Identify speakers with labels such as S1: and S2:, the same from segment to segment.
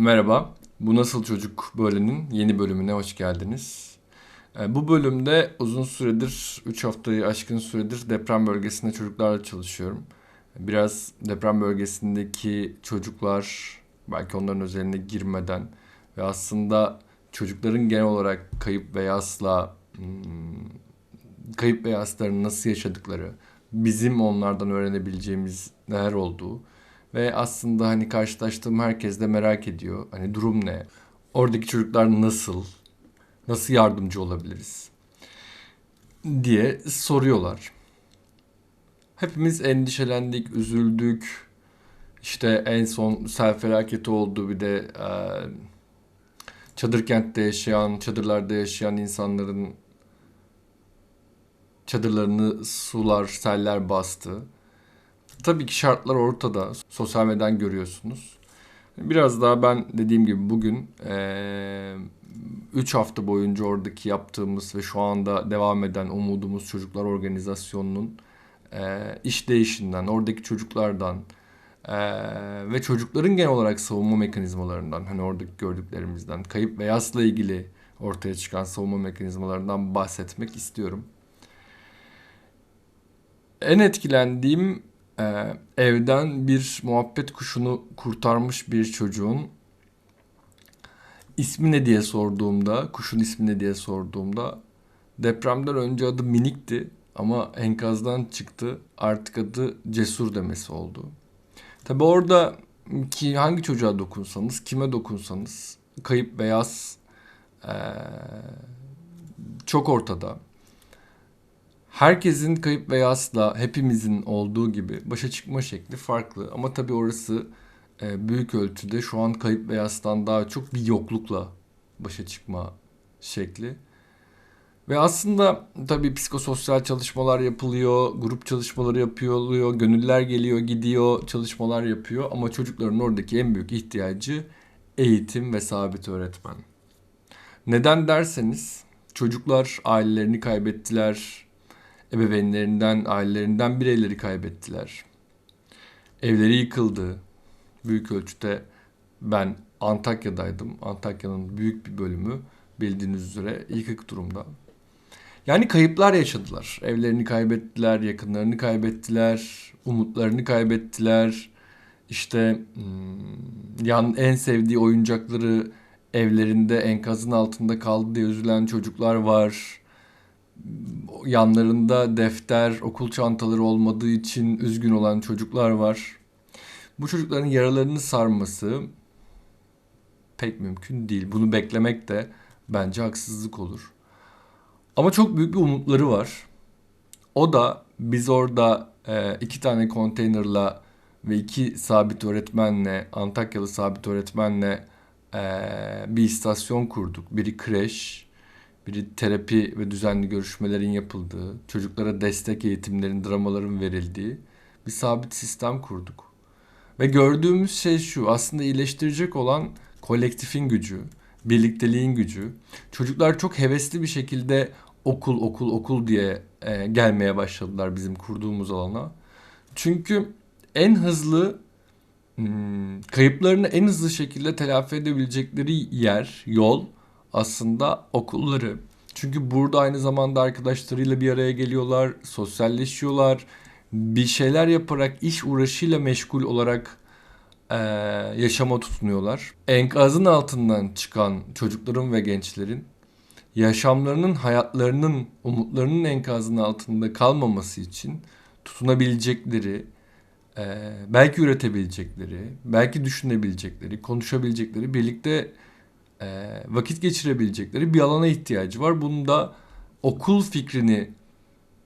S1: Merhaba, Bu Nasıl Çocuk Böyle'nin yeni bölümüne hoş geldiniz. Ee, Bu bölümde uzun süredir, 3 haftayı aşkın süredir deprem bölgesinde çocuklarla çalışıyorum. Biraz deprem bölgesindeki çocuklar, belki onların özeline girmeden ve aslında çocukların genel olarak kayıp ve yasla, hmm, kayıp ve yaslarını nasıl yaşadıkları, bizim onlardan öğrenebileceğimiz neler olduğu ve aslında hani karşılaştığım herkes de merak ediyor. Hani durum ne? Oradaki çocuklar nasıl? Nasıl yardımcı olabiliriz? diye soruyorlar. Hepimiz endişelendik, üzüldük. İşte en son sel felaketi oldu bir de e, çadır kentte yaşayan, çadırlarda yaşayan insanların çadırlarını sular, seller bastı. Tabii ki şartlar ortada. Sosyal medyadan görüyorsunuz. Biraz daha ben dediğim gibi bugün 3 hafta boyunca oradaki yaptığımız ve şu anda devam eden Umudumuz Çocuklar Organizasyonu'nun işleyişinden, oradaki çocuklardan ve çocukların genel olarak savunma mekanizmalarından, hani oradaki gördüklerimizden, kayıp ve yasla ilgili ortaya çıkan savunma mekanizmalarından bahsetmek istiyorum. En etkilendiğim e, evden bir muhabbet kuşunu kurtarmış bir çocuğun ismi ne diye sorduğumda, kuşun ismi ne diye sorduğumda depremden önce adı Minik'ti ama enkazdan çıktı artık adı Cesur demesi oldu. Tabi orada ki hangi çocuğa dokunsanız, kime dokunsanız kayıp beyaz ee, çok ortada herkesin kayıp veya asla hepimizin olduğu gibi başa çıkma şekli farklı. Ama tabii orası e, büyük ölçüde şu an kayıp veya aslan daha çok bir yoklukla başa çıkma şekli. Ve aslında tabii psikososyal çalışmalar yapılıyor, grup çalışmaları yapılıyor, gönüller geliyor, gidiyor, çalışmalar yapıyor. Ama çocukların oradaki en büyük ihtiyacı eğitim ve sabit öğretmen. Neden derseniz çocuklar ailelerini kaybettiler, ebeveynlerinden, ailelerinden bireyleri kaybettiler. Evleri yıkıldı. Büyük ölçüde ben Antakya'daydım. Antakya'nın büyük bir bölümü bildiğiniz üzere yıkık durumda. Yani kayıplar yaşadılar. Evlerini kaybettiler, yakınlarını kaybettiler, umutlarını kaybettiler. İşte hmm, yan en sevdiği oyuncakları evlerinde enkazın altında kaldı diye üzülen çocuklar var yanlarında defter, okul çantaları olmadığı için üzgün olan çocuklar var. Bu çocukların yaralarını sarması pek mümkün değil. Bunu beklemek de bence haksızlık olur. Ama çok büyük bir umutları var. O da biz orada e, iki tane konteynerla ve iki sabit öğretmenle, Antakyalı sabit öğretmenle e, bir istasyon kurduk. Biri kreş, biri terapi ve düzenli görüşmelerin yapıldığı, çocuklara destek eğitimlerin, dramaların verildiği bir sabit sistem kurduk. Ve gördüğümüz şey şu, aslında iyileştirecek olan kolektifin gücü, birlikteliğin gücü. Çocuklar çok hevesli bir şekilde okul okul okul diye e, gelmeye başladılar bizim kurduğumuz alana. Çünkü en hızlı hmm, kayıplarını en hızlı şekilde telafi edebilecekleri yer, yol aslında okulları. Çünkü burada aynı zamanda arkadaşlarıyla bir araya geliyorlar, sosyalleşiyorlar. Bir şeyler yaparak, iş uğraşıyla meşgul olarak e, yaşama tutunuyorlar. Enkazın altından çıkan çocukların ve gençlerin yaşamlarının, hayatlarının, umutlarının enkazın altında kalmaması için tutunabilecekleri, e, belki üretebilecekleri, belki düşünebilecekleri, konuşabilecekleri, birlikte e, vakit geçirebilecekleri bir alana ihtiyacı var. Bunu da okul fikrini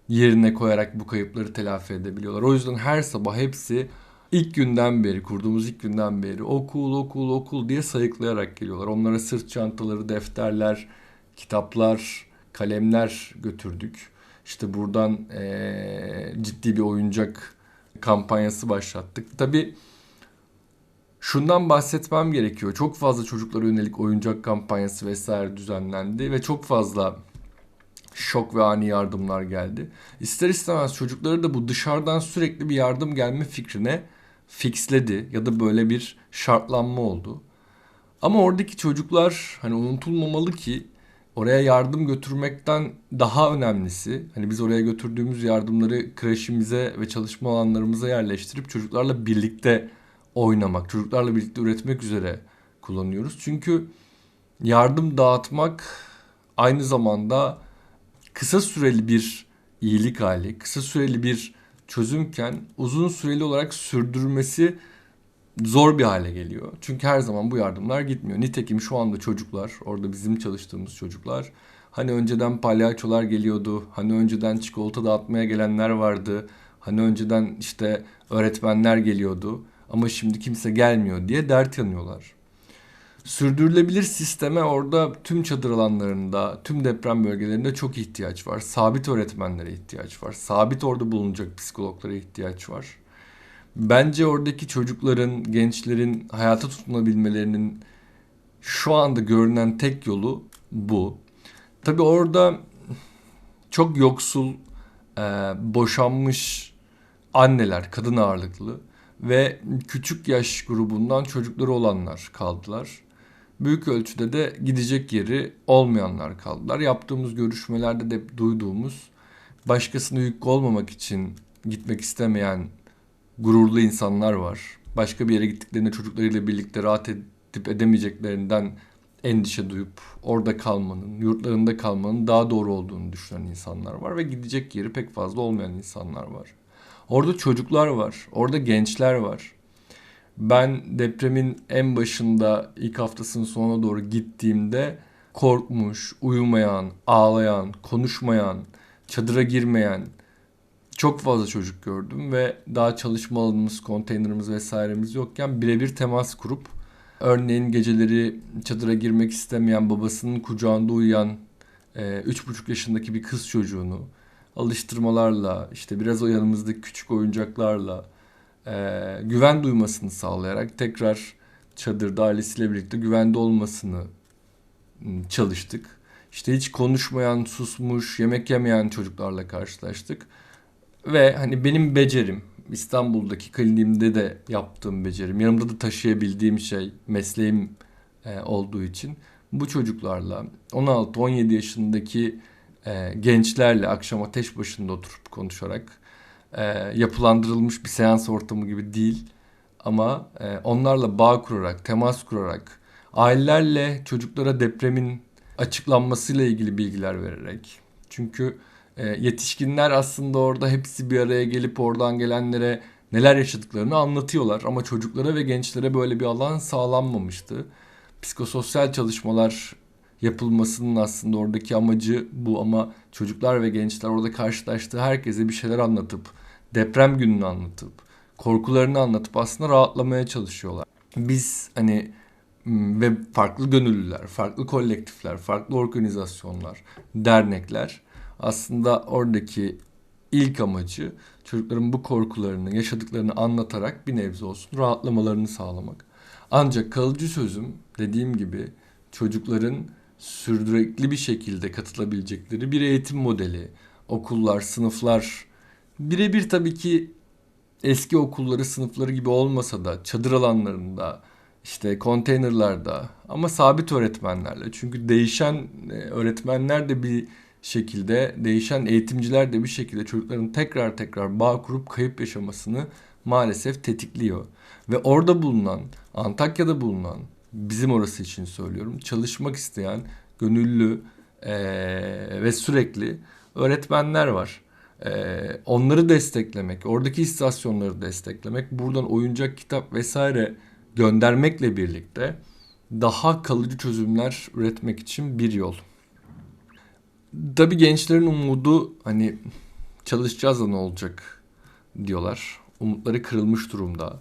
S1: yerine koyarak bu kayıpları telafi edebiliyorlar. O yüzden her sabah hepsi ilk günden beri, kurduğumuz ilk günden beri okul, okul, okul diye sayıklayarak geliyorlar. Onlara sırt çantaları, defterler, kitaplar, kalemler götürdük. İşte buradan e, ciddi bir oyuncak kampanyası başlattık. Tabii şundan bahsetmem gerekiyor. Çok fazla çocuklara yönelik oyuncak kampanyası vesaire düzenlendi ve çok fazla şok ve ani yardımlar geldi. İster istemez çocukları da bu dışarıdan sürekli bir yardım gelme fikrine fixledi ya da böyle bir şartlanma oldu. Ama oradaki çocuklar hani unutulmamalı ki oraya yardım götürmekten daha önemlisi hani biz oraya götürdüğümüz yardımları kreşimize ve çalışma alanlarımıza yerleştirip çocuklarla birlikte oynamak, çocuklarla birlikte üretmek üzere kullanıyoruz. Çünkü yardım dağıtmak aynı zamanda kısa süreli bir iyilik hali, kısa süreli bir çözümken uzun süreli olarak sürdürmesi zor bir hale geliyor. Çünkü her zaman bu yardımlar gitmiyor. Nitekim şu anda çocuklar, orada bizim çalıştığımız çocuklar hani önceden palyaçolar geliyordu, hani önceden çikolata dağıtmaya gelenler vardı, hani önceden işte öğretmenler geliyordu ama şimdi kimse gelmiyor diye dert yanıyorlar. Sürdürülebilir sisteme orada tüm çadır alanlarında, tüm deprem bölgelerinde çok ihtiyaç var. Sabit öğretmenlere ihtiyaç var. Sabit orada bulunacak psikologlara ihtiyaç var. Bence oradaki çocukların, gençlerin hayata tutunabilmelerinin şu anda görünen tek yolu bu. Tabii orada çok yoksul, boşanmış anneler, kadın ağırlıklı ve küçük yaş grubundan çocukları olanlar kaldılar. Büyük ölçüde de gidecek yeri olmayanlar kaldılar. Yaptığımız görüşmelerde de duyduğumuz başkasına yük olmamak için gitmek istemeyen gururlu insanlar var. Başka bir yere gittiklerinde çocuklarıyla birlikte rahat edip edemeyeceklerinden endişe duyup orada kalmanın, yurtlarında kalmanın daha doğru olduğunu düşünen insanlar var ve gidecek yeri pek fazla olmayan insanlar var. Orada çocuklar var, orada gençler var. Ben depremin en başında ilk haftasının sonuna doğru gittiğimde korkmuş, uyumayan, ağlayan, konuşmayan, çadıra girmeyen, çok fazla çocuk gördüm ve daha çalışma alanımız, konteynerimiz vesairemiz yokken birebir temas kurup örneğin geceleri çadıra girmek istemeyen babasının kucağında uyuyan e, üç buçuk yaşındaki bir kız çocuğunu alıştırmalarla işte biraz o yanımızdaki küçük oyuncaklarla e, güven duymasını sağlayarak tekrar çadırda ailesiyle birlikte güvende olmasını çalıştık. İşte hiç konuşmayan, susmuş, yemek yemeyen çocuklarla karşılaştık. Ve hani benim becerim İstanbul'daki kliniğimde de yaptığım becerim, yanımda da taşıyabildiğim şey mesleğim e, olduğu için bu çocuklarla 16-17 yaşındaki e, gençlerle akşam ateş başında oturup konuşarak e, yapılandırılmış bir seans ortamı gibi değil ama e, onlarla bağ kurarak, temas kurarak, ailelerle çocuklara depremin açıklanmasıyla ilgili bilgiler vererek. Çünkü e, yetişkinler aslında orada hepsi bir araya gelip oradan gelenlere neler yaşadıklarını anlatıyorlar. Ama çocuklara ve gençlere böyle bir alan sağlanmamıştı. Psikososyal çalışmalar yapılmasının aslında oradaki amacı bu ama çocuklar ve gençler orada karşılaştığı herkese bir şeyler anlatıp, deprem gününü anlatıp, korkularını anlatıp aslında rahatlamaya çalışıyorlar. Biz hani ve farklı gönüllüler, farklı kolektifler, farklı organizasyonlar, dernekler aslında oradaki ilk amacı çocukların bu korkularını, yaşadıklarını anlatarak bir nebze olsun rahatlamalarını sağlamak. Ancak kalıcı sözüm dediğim gibi çocukların sürdürülebilir bir şekilde katılabilecekleri bir eğitim modeli, okullar, sınıflar birebir tabii ki eski okulları, sınıfları gibi olmasa da çadır alanlarında, işte konteynerlarda ama sabit öğretmenlerle. Çünkü değişen e, öğretmenler de bir şekilde değişen eğitimciler de bir şekilde çocukların tekrar tekrar bağ kurup kayıp yaşamasını maalesef tetikliyor. Ve orada bulunan, Antakya'da bulunan, bizim orası için söylüyorum, çalışmak isteyen, gönüllü ee, ve sürekli öğretmenler var. Ee, onları desteklemek, oradaki istasyonları desteklemek, buradan oyuncak, kitap vesaire göndermekle birlikte daha kalıcı çözümler üretmek için bir yol. Tabii gençlerin umudu hani çalışacağız da ne olacak diyorlar. Umutları kırılmış durumda.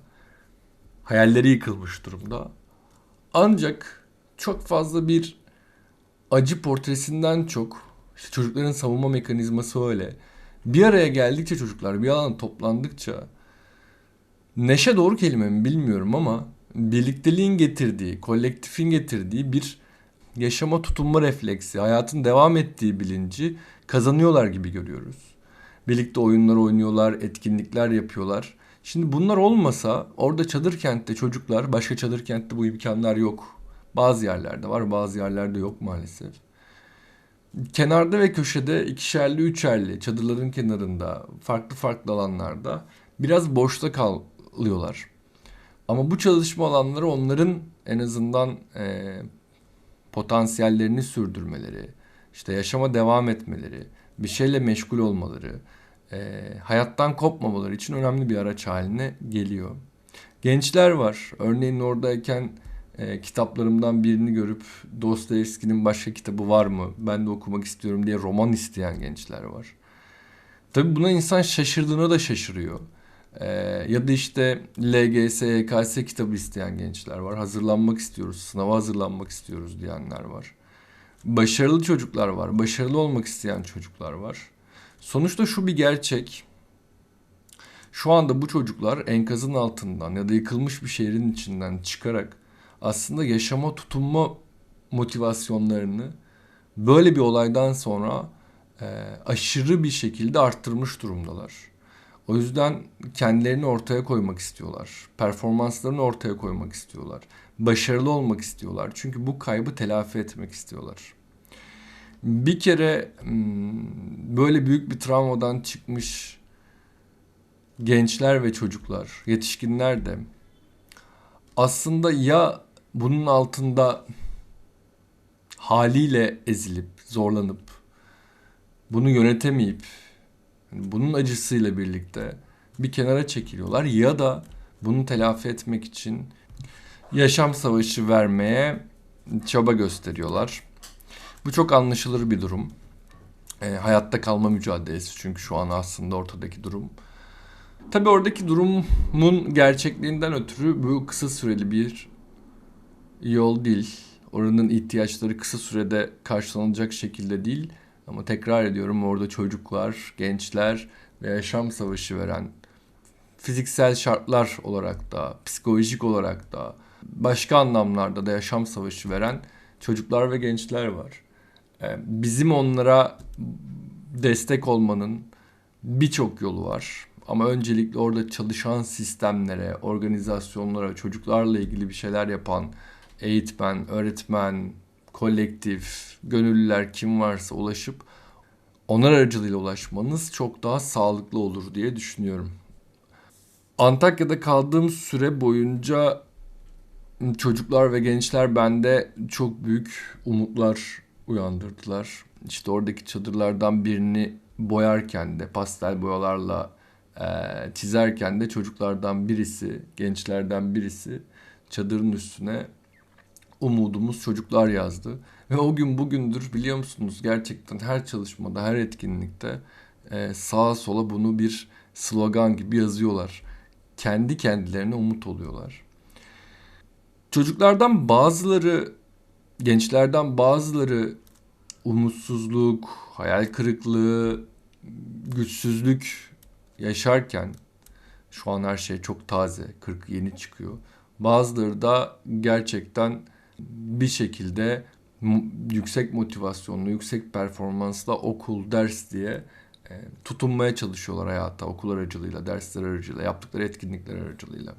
S1: Hayalleri yıkılmış durumda. Ancak çok fazla bir acı portresinden çok işte çocukların savunma mekanizması öyle. Bir araya geldikçe çocuklar bir alana toplandıkça neşe doğru kelime mi bilmiyorum ama birlikteliğin getirdiği, kolektifin getirdiği bir yaşama tutunma refleksi, hayatın devam ettiği bilinci kazanıyorlar gibi görüyoruz. Birlikte oyunlar oynuyorlar, etkinlikler yapıyorlar. Şimdi bunlar olmasa orada çadır kentte çocuklar, başka çadır kentte bu imkanlar yok. Bazı yerlerde var, bazı yerlerde yok maalesef. Kenarda ve köşede ikişerli, üçerli, çadırların kenarında, farklı farklı alanlarda biraz boşta kalıyorlar. Ama bu çalışma alanları onların en azından e, potansiyellerini sürdürmeleri, işte yaşama devam etmeleri, bir şeyle meşgul olmaları, e, hayattan kopmamaları için önemli bir araç haline geliyor. Gençler var. Örneğin oradayken e, kitaplarımdan birini görüp Dostoyevski'nin başka kitabı var mı? Ben de okumak istiyorum diye roman isteyen gençler var. Tabi buna insan şaşırdığına da şaşırıyor. Ee, ya da işte LGS, YKS kitabı isteyen gençler var. Hazırlanmak istiyoruz, sınava hazırlanmak istiyoruz diyenler var. Başarılı çocuklar var, başarılı olmak isteyen çocuklar var. Sonuçta şu bir gerçek. Şu anda bu çocuklar enkazın altından ya da yıkılmış bir şehrin içinden çıkarak aslında yaşama tutunma motivasyonlarını böyle bir olaydan sonra e, aşırı bir şekilde arttırmış durumdalar. O yüzden kendilerini ortaya koymak istiyorlar. Performanslarını ortaya koymak istiyorlar. Başarılı olmak istiyorlar. Çünkü bu kaybı telafi etmek istiyorlar. Bir kere hmm, böyle büyük bir travmadan çıkmış gençler ve çocuklar, yetişkinler de aslında ya bunun altında haliyle ezilip, zorlanıp, bunu yönetemeyip, bunun acısıyla birlikte bir kenara çekiliyorlar ya da bunu telafi etmek için yaşam savaşı vermeye çaba gösteriyorlar. Bu çok anlaşılır bir durum. E, hayatta kalma mücadelesi çünkü şu an aslında ortadaki durum. Tabi oradaki durumun gerçekliğinden ötürü bu kısa süreli bir yol değil. Oranın ihtiyaçları kısa sürede karşılanacak şekilde değil. Ama tekrar ediyorum orada çocuklar, gençler ve yaşam savaşı veren fiziksel şartlar olarak da, psikolojik olarak da, başka anlamlarda da yaşam savaşı veren çocuklar ve gençler var. Ee, bizim onlara destek olmanın birçok yolu var. Ama öncelikle orada çalışan sistemlere, organizasyonlara, çocuklarla ilgili bir şeyler yapan eğitmen, öğretmen, kolektif, gönüllüler kim varsa ulaşıp onlar aracılığıyla ulaşmanız çok daha sağlıklı olur diye düşünüyorum. Antakya'da kaldığım süre boyunca çocuklar ve gençler bende çok büyük umutlar uyandırdılar. İşte oradaki çadırlardan birini boyarken de pastel boyalarla e, çizerken de çocuklardan birisi, gençlerden birisi çadırın üstüne umudumuz çocuklar yazdı. Ve o gün bugündür biliyor musunuz gerçekten her çalışmada, her etkinlikte e, sağa sola bunu bir slogan gibi yazıyorlar. Kendi kendilerine umut oluyorlar. Çocuklardan bazıları, gençlerden bazıları umutsuzluk, hayal kırıklığı, güçsüzlük yaşarken şu an her şey çok taze, 40 yeni çıkıyor. Bazıları da gerçekten bir şekilde yüksek motivasyonlu, yüksek performansla okul, ders diye e, tutunmaya çalışıyorlar hayata okul aracılığıyla, dersler aracılığıyla, yaptıkları etkinlikler aracılığıyla.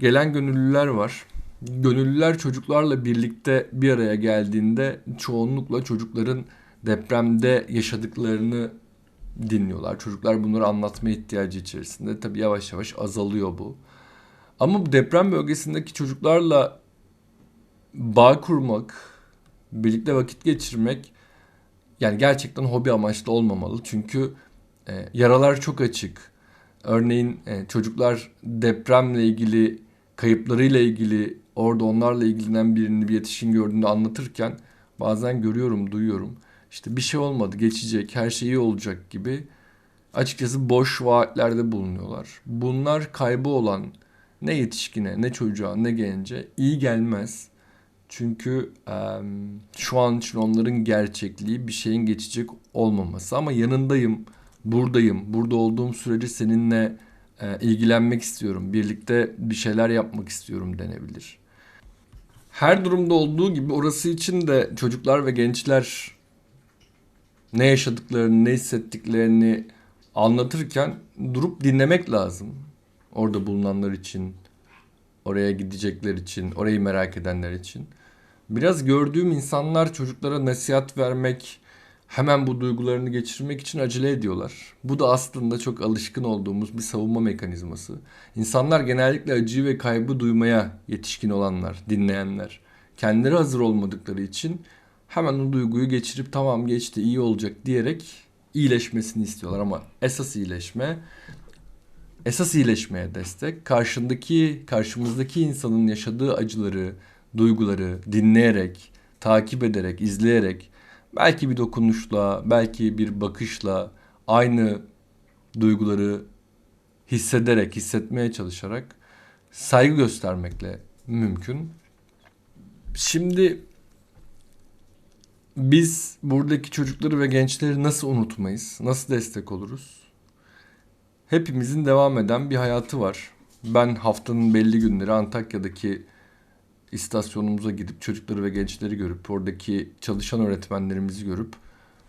S1: Gelen gönüllüler var. Gönüllüler çocuklarla birlikte bir araya geldiğinde çoğunlukla çocukların depremde yaşadıklarını dinliyorlar. Çocuklar bunları anlatma ihtiyacı içerisinde. Tabii yavaş yavaş azalıyor bu. Ama bu deprem bölgesindeki çocuklarla bağ kurmak, birlikte vakit geçirmek yani gerçekten hobi amaçlı olmamalı. Çünkü e, yaralar çok açık. Örneğin e, çocuklar depremle ilgili, kayıplarıyla ilgili, orada onlarla ilgilenen birini bir yetişkin gördüğünde anlatırken bazen görüyorum, duyuyorum. İşte bir şey olmadı, geçecek, her şey iyi olacak gibi açıkçası boş vaatlerde bulunuyorlar. Bunlar kaybı olan ne yetişkine, ne çocuğa, ne gence iyi gelmez. Çünkü e, şu an için onların gerçekliği bir şeyin geçecek olmaması. Ama yanındayım, buradayım, burada olduğum sürece seninle e, ilgilenmek istiyorum. Birlikte bir şeyler yapmak istiyorum denebilir. Her durumda olduğu gibi orası için de çocuklar ve gençler ne yaşadıklarını, ne hissettiklerini anlatırken durup dinlemek lazım. Orada bulunanlar için, oraya gidecekler için, orayı merak edenler için. Biraz gördüğüm insanlar çocuklara nasihat vermek, hemen bu duygularını geçirmek için acele ediyorlar. Bu da aslında çok alışkın olduğumuz bir savunma mekanizması. İnsanlar genellikle acıyı ve kaybı duymaya yetişkin olanlar, dinleyenler. Kendileri hazır olmadıkları için hemen o duyguyu geçirip tamam geçti iyi olacak diyerek iyileşmesini istiyorlar ama esas iyileşme esas iyileşmeye destek karşındaki karşımızdaki insanın yaşadığı acıları, duyguları dinleyerek, takip ederek, izleyerek belki bir dokunuşla, belki bir bakışla aynı duyguları hissederek, hissetmeye çalışarak saygı göstermekle mümkün. Şimdi biz buradaki çocukları ve gençleri nasıl unutmayız? Nasıl destek oluruz? Hepimizin devam eden bir hayatı var. Ben haftanın belli günleri Antakya'daki istasyonumuza gidip çocukları ve gençleri görüp oradaki çalışan öğretmenlerimizi görüp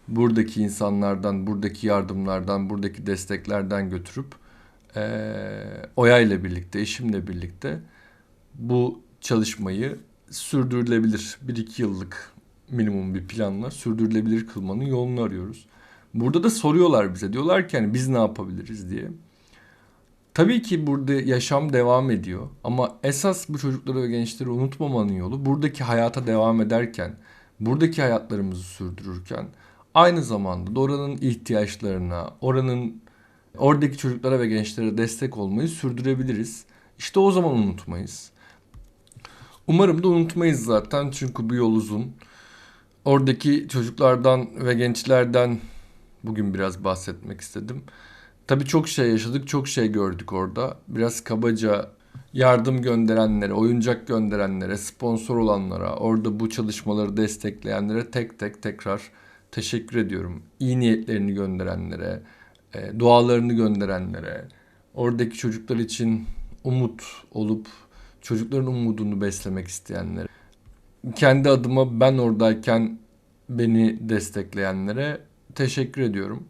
S1: buradaki insanlardan, buradaki yardımlardan, buradaki desteklerden götürüp e, Oya ile birlikte, eşimle birlikte bu çalışmayı sürdürülebilir bir iki yıllık minimum bir planla sürdürülebilir kılmanın yolunu arıyoruz. Burada da soruyorlar bize. Diyorlar ki hani biz ne yapabiliriz diye. Tabii ki burada yaşam devam ediyor ama esas bu çocukları ve gençleri unutmamanın yolu buradaki hayata devam ederken, buradaki hayatlarımızı sürdürürken aynı zamanda da oranın ihtiyaçlarına, oranın oradaki çocuklara ve gençlere destek olmayı sürdürebiliriz. İşte o zaman unutmayız. Umarım da unutmayız zaten çünkü bu yol uzun. Oradaki çocuklardan ve gençlerden bugün biraz bahsetmek istedim. Tabii çok şey yaşadık, çok şey gördük orada. Biraz kabaca yardım gönderenlere, oyuncak gönderenlere, sponsor olanlara, orada bu çalışmaları destekleyenlere tek tek tekrar teşekkür ediyorum. İyi niyetlerini gönderenlere, e, dualarını gönderenlere, oradaki çocuklar için umut olup çocukların umudunu beslemek isteyenlere, kendi adıma ben oradayken beni destekleyenlere teşekkür ediyorum.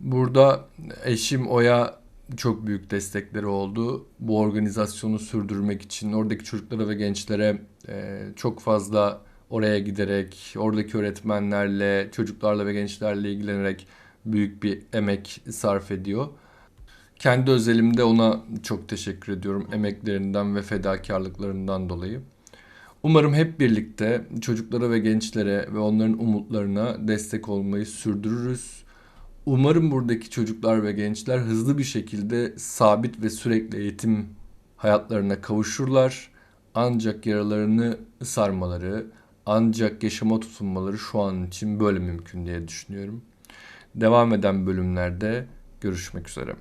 S1: Burada eşim Oya çok büyük destekleri oldu. Bu organizasyonu sürdürmek için oradaki çocuklara ve gençlere e, çok fazla oraya giderek, oradaki öğretmenlerle, çocuklarla ve gençlerle ilgilenerek büyük bir emek sarf ediyor. Kendi özelimde ona çok teşekkür ediyorum emeklerinden ve fedakarlıklarından dolayı. Umarım hep birlikte çocuklara ve gençlere ve onların umutlarına destek olmayı sürdürürüz. Umarım buradaki çocuklar ve gençler hızlı bir şekilde sabit ve sürekli eğitim hayatlarına kavuşurlar. Ancak yaralarını sarmaları, ancak yaşama tutunmaları şu an için böyle mümkün diye düşünüyorum. Devam eden bölümlerde görüşmek üzere.